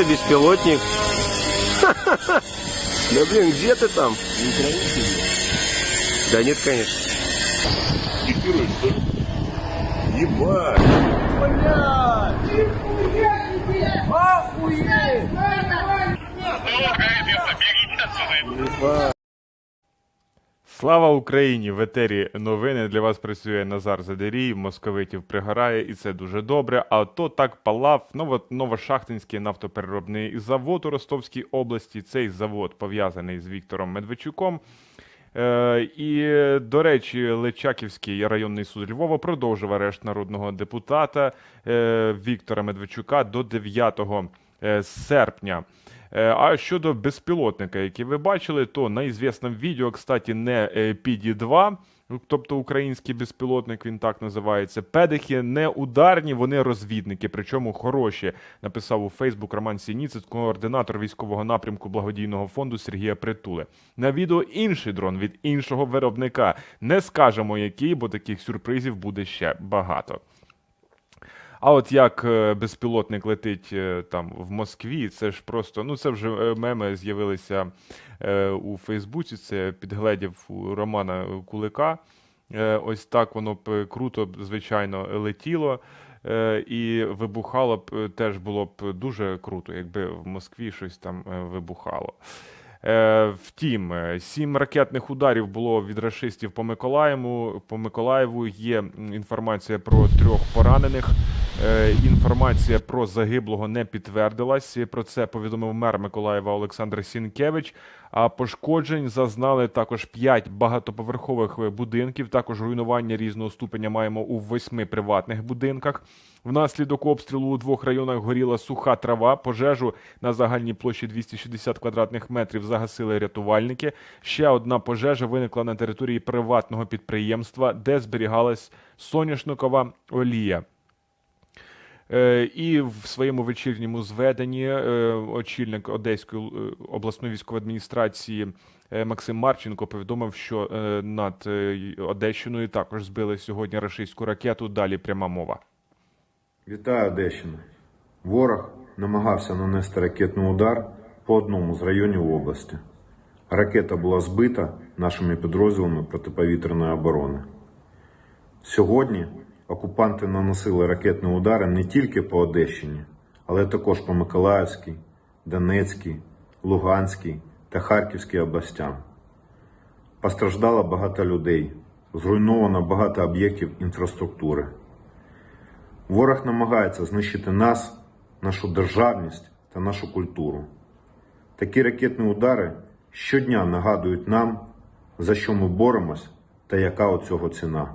это беспилотник. Да блин, где ты там? Да нет, конечно. Фиксируешь, что ли? Ебать! Слава Україні! В етері новини для вас працює Назар Задерій, московитів пригорає, і це дуже добре. А то так палав Ново- Новошахтинський нафтопереробний завод у Ростовській області. Цей завод пов'язаний з Віктором Медведчуком. Е, і, до речі, Личаківський районний суд Львова продовжив арешт народного депутата е, Віктора Медведчука до 9 е, серпня. Е, А щодо безпілотника, який ви бачили, то на ізвісному відео, кстати, не е, PD-2, тобто український безпілотник, він так називається. Педихи не ударні, вони розвідники, причому хороші. Написав у Фейсбук Роман Сініцит, координатор військового напрямку благодійного фонду Сергія Притули. На відео інший дрон від іншого виробника. Не скажемо який, бо таких сюрпризів буде ще багато. А от як е, безпілотник летить е, там в Москві, це ж просто ну це вже е, меми з'явилися у Фейсбуці. Це підгледів у Романа Кулика. Ось так воно б круто, звичайно, летіло. І вибухало б теж було б дуже круто, якби в Москві щось там вибухало. Е, Втім, е, сім ракетних ударів було від рашистів по Миколаєву. По Миколаєву є інформація про трьох поранених. Е, Інформація про загиблого не підтвердилась. Про це повідомив мер Миколаєва Олександр Сінкевич. А пошкоджень зазнали також п'ять багатоповерхових будинків. Також руйнування різного ступеня маємо у восьми приватних будинках. Внаслідок обстрілу у двох районах горіла суха трава. Пожежу на загальній площі 260 квадратних метрів загасили рятувальники. Ще одна пожежа виникла на території приватного підприємства, де зберігалась соняшникова олія. Е, І в своєму вечірньому зведенні е, очільник Одеської е, обласної військової адміністрації Максим Марченко повідомив, що над Одещиною також збили сьогодні рашистську ракету. Далі пряма мова. Вітаю Одещина. Ворог намагався нанести ракетний удар по одному з районів області. Ракета була збита нашими підрозділами протиповітряної оборони. Сьогодні окупанти наносили ракетні удари не тільки по Одещині, але також по Миколаївській, Донецькій, Луганській та Харківській областям. Постраждало багато людей, зруйновано багато об'єктів інфраструктури. Ворог намагається знищити нас, нашу державність та нашу культуру. Такі ракетні удари щодня нагадують нам, за що ми боремось та яка у цього ціна.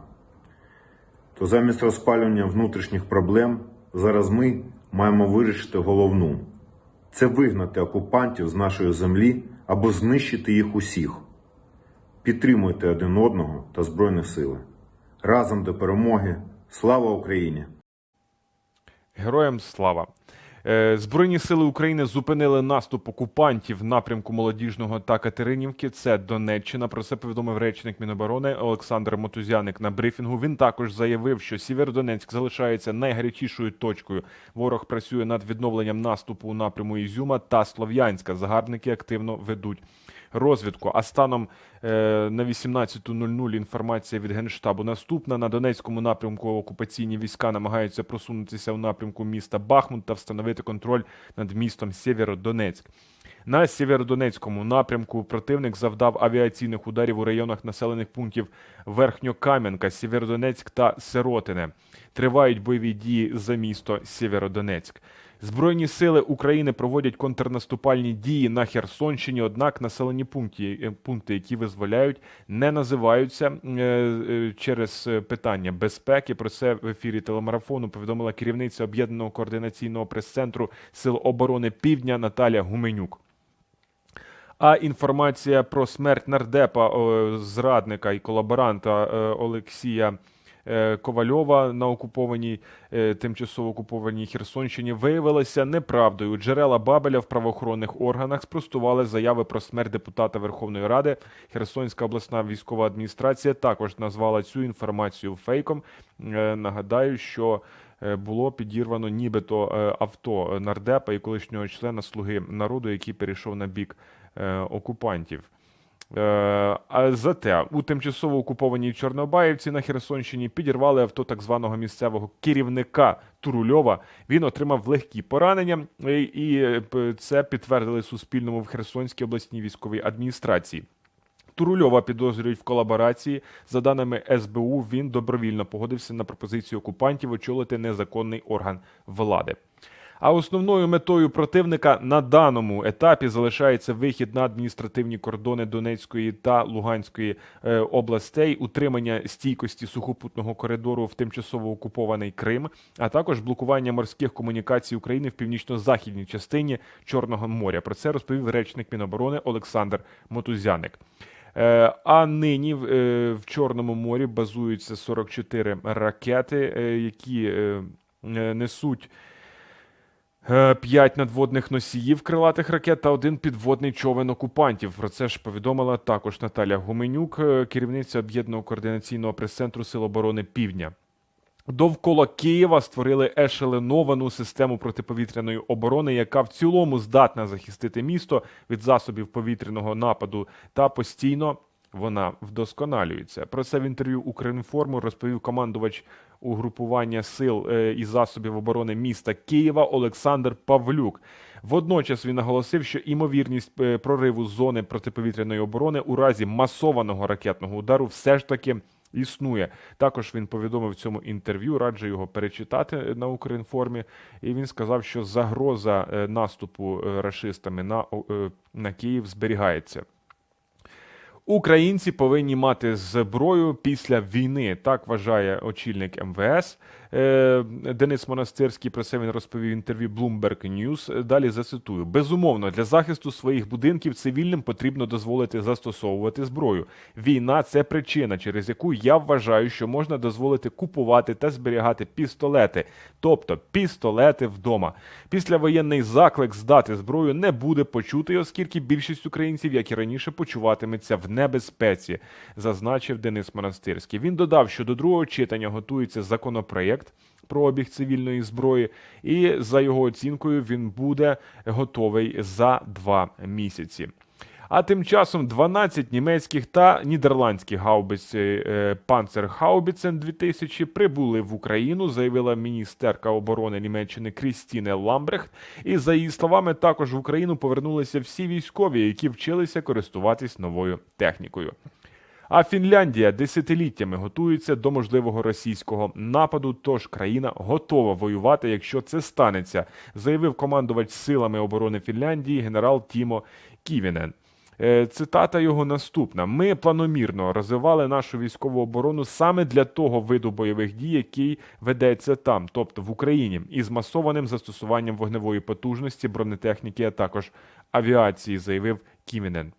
То замість розпалювання внутрішніх проблем зараз ми маємо вирішити головну це вигнати окупантів з нашої землі або знищити їх усіх. Підтримуйте один одного та Збройні Сили. Разом до перемоги! Слава Україні! Героям слава! Е, Збройні сили України зупинили наступ окупантів в напрямку молодіжного та Катеринівки. Це Донеччина. Про це повідомив речник Міноборони Олександр Мотузяник на брифінгу. Він також заявив, що Сєвєродонецьк залишається найгарячішою точкою. Ворог працює над відновленням наступу у напряму Ізюма та Слов'янська. Загарбники активно ведуть розвідку. А станом е, на 18.00 інформація від Генштабу наступна. На Донецькому напрямку окупаційні війська намагаються просунутися у напрямку міста Бахмут та встановити контроль над містом Сєвєродонецьк. На Сєвєродонецькому напрямку противник завдав авіаційних ударів у районах населених пунктів Верхньокам'янка, Сєвєродонецьк та Сиротине. Тривають бойові дії за місто Сєвєродонецьк. Збройні сили України проводять контрнаступальні дії на Херсонщині, однак населені пункти, е, пункти які визволяють, не називаються е, е, через питання безпеки. Про це в ефірі телемарафону повідомила керівниця об'єднаного координаційного прес-центру Сил оборони Півдня Наталя Гуменюк. А інформація про смерть нардепа зрадника і колаборанта Олексія Ковальова на окупованій, е, тимчасово окупованій Херсонщині виявилася неправдою. Джерела Бабеля в правоохоронних органах спростували заяви про смерть депутата Верховної Ради. Херсонська обласна військова адміністрація також назвала цю інформацію фейком. Е, Нагадаю, що е, було підірвано нібито е, авто нардепа і колишнього члена Слуги народу, який перейшов на бік е, окупантів. Е, А зате у тимчасово окупованій Чорнобаївці на Херсонщині підірвали авто так званого місцевого керівника Турульова. Він отримав легкі поранення, е, і е, це підтвердили Суспільному в Херсонській обласній військовій адміністрації. Турульова підозрюють в колаборації. За даними СБУ, він добровільно погодився на пропозицію окупантів очолити незаконний орган влади. А основною метою противника на даному етапі залишається вихід на адміністративні кордони Донецької та Луганської е, областей, утримання стійкості сухопутного коридору в тимчасово окупований Крим, а також блокування морських комунікацій України в північно-західній частині Чорного моря. Про це розповів речник Міноборони Олександр Мотузяник. Е, А нині в- е, Чорному морі базуються 44 ракети, які несуть е, 5 надводних носіїв крилатих ракет та один підводний човен окупантів. Про це ж повідомила також Наталя Гуменюк, е, керівниця об'єднаного координаційного прес-центру Сил оборони Півдня. Довкола Києва створили ешеленовану систему протиповітряної оборони, яка в цілому здатна захистити місто від засобів повітряного нападу та постійно вона вдосконалюється. Про це в інтерв'ю Укрінформу розповів командувач угрупування сил е, і засобів оборони міста Києва Олександр Павлюк. Водночас він наголосив, що імовірність е, прориву зони протиповітряної оборони у разі масованого ракетного удару все ж таки існує. Також він повідомив в цьому інтерв'ю, раджу його перечитати на Укрінформі. І він сказав, що загроза е, наступу е, рашистами на, е, на Київ зберігається. Українці повинні мати зброю після війни. Так вважає очільник МВС Денис Монастирський. Про це він розповів в інтерв'ю Bloomberg News. Далі зацитую: безумовно, для захисту своїх будинків цивільним потрібно дозволити застосовувати зброю. Війна це причина, через яку я вважаю, що можна дозволити купувати та зберігати пістолети, тобто пістолети вдома. Післявоєнний заклик здати зброю не буде почутий, оскільки більшість українців, як і раніше, почуватиметься в небезпеці, зазначив Денис Монастирський. Він додав, що до другого читання готується законопроєкт про обіг цивільної зброї, і за його оцінкою він буде готовий за два місяці. А тим часом 12 німецьких та нідерландських гаубиць е, Панцергаубіцен 2000 прибули в Україну, заявила міністерка оборони Німеччини Крістіне Ламбрехт. І за її словами, також в Україну повернулися всі військові, які вчилися користуватись новою технікою. А Фінляндія десятиліттями готується до можливого російського нападу. Тож країна готова воювати, якщо це станеться, заявив командувач силами оборони Фінляндії генерал Тімо Ківінен. Е, Цитата його наступна: ми планомірно розвивали нашу військову оборону саме для того виду бойових дій, який ведеться там, тобто в Україні, із масованим застосуванням вогневої потужності, бронетехніки, а також авіації, заявив Кімінен.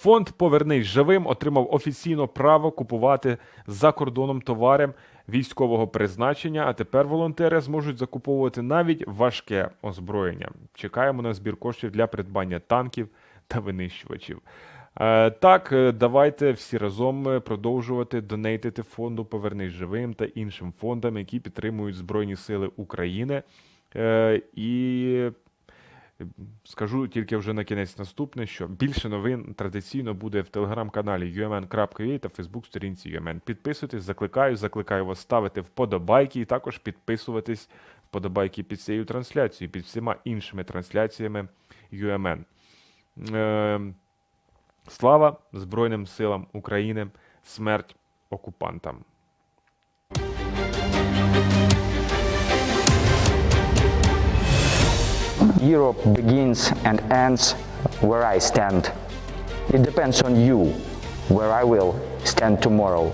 Фонд Повернись живим отримав офіційно право купувати за кордоном товари військового призначення. А тепер волонтери зможуть закуповувати навіть важке озброєння. Чекаємо на збір коштів для придбання танків та винищувачів. Е, Так, е, давайте всі разом е, продовжувати донейтити фонду Повернись живим та іншим фондам, які підтримують Збройні Сили України. І Скажу тільки вже на кінець наступне, що більше новин традиційно буде в телеграм-каналі umn.ua та фейсбук-сторінці UMN. Підписуйтесь, закликаю, закликаю вас ставити вподобайки і також підписуватись вподобайки під цією трансляцією, під всіма іншими трансляціями UMN. Е, слава Збройним силам України, смерть окупантам. Europe begins and ends where I stand. It depends on you where I will stand tomorrow.